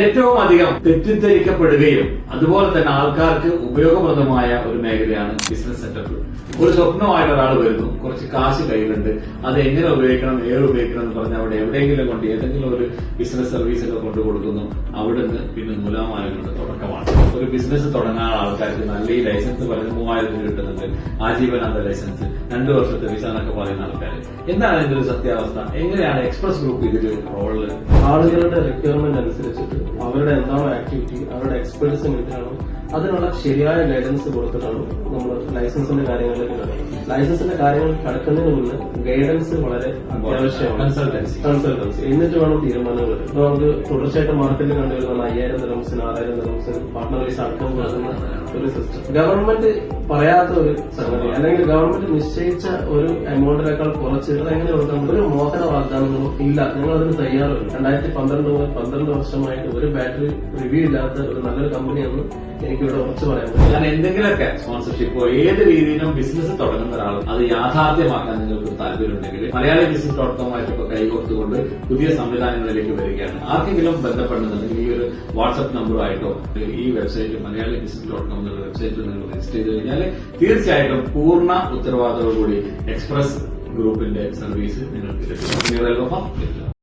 ഏറ്റവും അധികം തെറ്റിദ്ധരിക്കപ്പെടുകയും അതുപോലെ തന്നെ ആൾക്കാർക്ക് ഉപയോഗപ്രദമായ ഒരു മേഖലയാണ് ബിസിനസ് സെറ്റപ്പ് ഒരു സ്വപ്നമായിട്ട് ഒരാൾ വരുന്നു. കുറച്ച് കാശ് കയ്യിലുണ്ട്. അത് എങ്ങനെ ഉപയോഗിക്കണം ഏത് ഉപയോഗിക്കണം എന്ന് പറഞ്ഞാൽ അവിടെ എവിടെയെങ്കിലും കൊണ്ട് ഏതെങ്കിലും ഒരു ബിസിനസ് സർവീസൊക്കെ കൊണ്ടു കൊടുക്കുന്നു അവിടുന്ന് പിന്നെ നൂലാമാലകളുടെ തുടക്കമാണ് ഒരു ബിസിനസ് തുടങ്ങാൻ ആൾക്കാർക്ക് നല്ല ഈ ലൈസൻസ് പറയുന്നത് മൂവായിരത്തിന് കിട്ടുന്നുണ്ട്. ആജീവനാന്ത ലൈസൻസ് രണ്ടു വർഷത്തെ വിസ എന്നൊക്കെ പറയുന്ന ആൾക്കാർ എന്താണ് ഇതിന്റെ ഒരു സത്യാവസ്ഥ? എങ്ങനെയാണ് എക്സ്പ്രസ് ഗ്രൂപ്പ് ഇതിൽ റോൾ ആളുകളുടെ റിക്വയർമെന്റ് അനുസരിച്ചിട്ട് അവരുടെ എന്താണോ ആക്ടിവിറ്റി അവരുടെ എക്സ്പെൻസ് എന്തിനാണോ അതിനുള്ള ശരിയായ ഗൈഡൻസ് കൊടുത്തിട്ടാണ് നമ്മൾ ലൈസൻസിന്റെ കാര്യങ്ങളിലേക്ക് കിടക്കുന്നത്. ലൈസൻസിന്റെ കാര്യങ്ങൾ കടക്കുന്നതിന് മുന്നേ ഗൈഡൻസ് വളരെ അത്യാവശ്യമാണ്. കൺസൾട്ടൻസി കൺസൾട്ടൻസി എന്നിട്ട് വേണം തീരുമാനങ്ങൾ ഇപ്പൊ നമുക്ക് തുടർച്ചയായിട്ട് മാർക്കറ്റിൽ കണ്ടുവരുന്ന അയ്യായിരം ദിവസം ആറായിരം ദിവസം പാർട്ട്ണർ വൈസ് നടന്ന ഒരു സിസ്റ്റം ഗവൺമെന്റ് പറയാത്ത ഒരു സംഗതി. അല്ലെങ്കിൽ ഗവൺമെന്റ് നിശ്ചയിച്ച ഒരു എമൗണ്ടിനേക്കാൾ കുറച്ച് അതെങ്ങനെ കൊടുക്കാൻ ഒരു മോഹന വാഗ്ദാനങ്ങളും ഇല്ല. ഞങ്ങൾ അതിന് തയ്യാറല്ല രണ്ടായിരത്തി പന്ത്രണ്ട് മുതൽ പന്ത്രണ്ട് വർഷമായിട്ട് ഒരു ബാറ്ററി റിവ്യൂ ഇല്ലാത്ത ഒരു നല്ലൊരു കമ്പനിയാണ് എനിക്കിവിടെ ഉറച്ചു പറയാൻ പറ്റും. ഞാൻ എന്തെങ്കിലുമൊക്കെ സ്പോൺസർഷിപ്പ് ഏത് രീതിയിലും ബിസിനസ് തുടങ്ങുന്ന ഒരാൾ അത് യാഥാർത്ഥ്യമാക്കാൻ നിങ്ങൾക്ക് താല്പര്യമുണ്ടെങ്കിൽ മലയാളി ബിസിനസ് ഡോട്ട് കൈകോർത്തുകൊണ്ട് പുതിയ സംവിധാനങ്ങളിലേക്ക് വരികയാണ്. ആർക്കെങ്കിലും ബന്ധപ്പെടുന്നുണ്ടെങ്കിൽ ഈ ഒരു വാട്സ്ആപ്പ് നമ്പറുമായിട്ടോ ഈ website Malayali business dot com എന്നുള്ള വെബ്സൈറ്റിൽ നിങ്ങൾ രജിസ്റ്റർ ചെയ്ത് കഴിഞ്ഞാൽ തീർച്ചയായിട്ടും പൂർണ ഉത്തരവാദിത്തോടുകൂടി എക്സ്പ്രസ് ഗ്രൂപ്പിന്റെ സർവീസ് നിങ്ങൾക്ക് ലഭിക്കും.